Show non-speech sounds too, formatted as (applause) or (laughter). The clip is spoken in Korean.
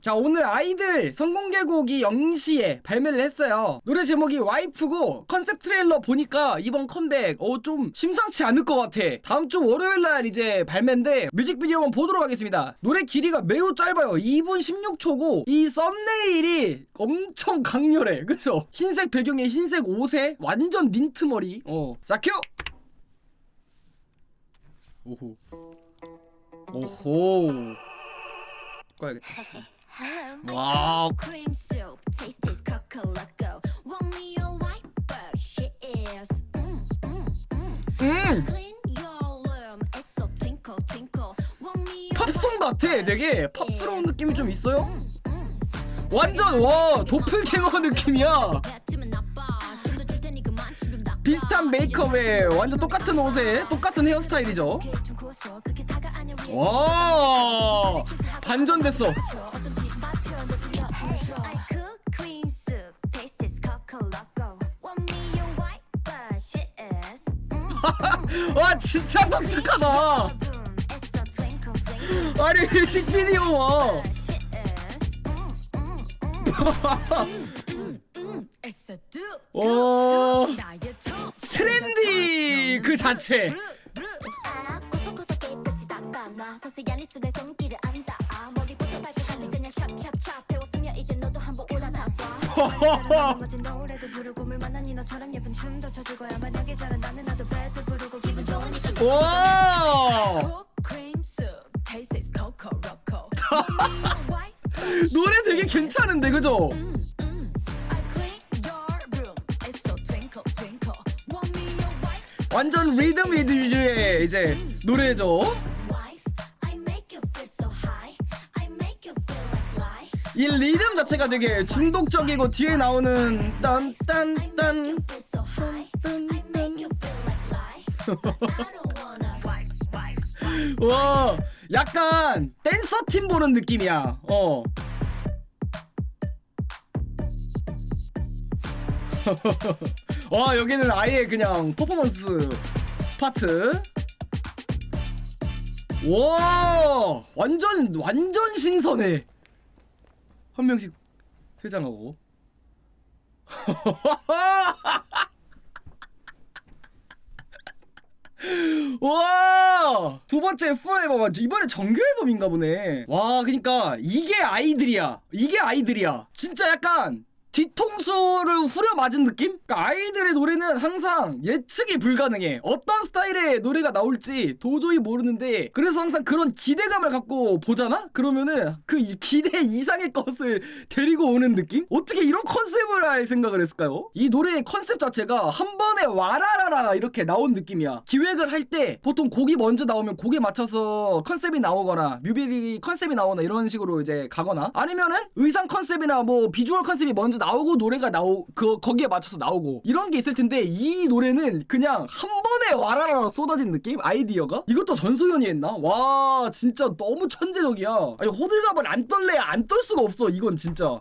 자 오늘 아이들 선공개곡이 0시에 발매를 했어요. 노래 제목이 와이프고 컨셉 트레일러 보니까 이번 컴백 어 좀 심상치 않을 것 같아. 다음 주 월요일날 이제 발매인데 뮤직비디오만 보도록 하겠습니다. 노래 길이가 매우 짧아요. 2분 16초고 이 썸네일이 엄청 강렬해. (laughs) 그쵸? 흰색 배경에 흰색 옷에 완전 민트 머리. 어자 큐! 오호. 오호. 꺼야겠다 (laughs) Hello, my Wow. cream soup. Taste is coca-loco. Want me your white, but she is. Mm, mm, mm. 음! Clean your room. It's so twinkle, twinkle. Want me your 팝송 같아 되게 팝스러운. 느낌이 좀 있어요 Mm, mm. 완전 와 도플갱어 느낌이야 뱉으면 나빠. 좀더 줄 테니 그만 좀 닦아. 비슷한 메이크업에 완전 똑같은 옷에 똑같은 헤어스타일이죠. 와 반전됐어 와 진짜 독특하다. 아니 뮤직비디오 와. 트렌디 그 자체 와. 노래 되게 괜찮은데 그죠? 완전 리듬 위드의 이제 노래죠. 이 리듬 자체가 되게 중독적이고 뒤에 나오는 딴딴딴 와 약간 댄서 팀 보는 느낌이야. 어. (laughs) 와 여기는 아예 그냥 퍼포먼스 파트. 와 완전 완전 신선해. 한 명씩 퇴장하고. (laughs) 와! 두 번째 풀 앨범? 이번에 정규 앨범인가 보네. 와, 그니까 이게 아이들이야. 이게 아이들이야. 진짜 약간 뒤통수를 후려 맞은 느낌? 그러니까 아이들의 노래는 항상 예측이 불가능해. 어떤 스타일의 노래가 나올지 도저히 모르는데 그래서 항상 그런 기대감을 갖고 보잖아? 그러면은 그 이- 기대 이상의 것을 (laughs) 데리고 오는 느낌? 어떻게 이런 컨셉을 할 생각을 했을까요? 이 노래의 컨셉 자체가 한 번에 와라라라 이렇게 나온 느낌이야. 기획을 할 때 보통 곡이 먼저 나오면 곡에 맞춰서 컨셉이 나오거나 뮤비 컨셉이 나오거나 이런 식으로 이제 가거나 아니면은 의상 컨셉이나 뭐 비주얼 컨셉이 먼저 나오고 노래가 나오 그 거기에 맞춰서 나오고 이런 게 있을 텐데 이 노래는 그냥 한 번에 와라라 쏟아진 느낌? 아이디어가? 이것도 전소연이 했나? 와 진짜 너무 천재적이야. 아니 호들갑을 안 떨래 안떨 수가 없어 이건 진짜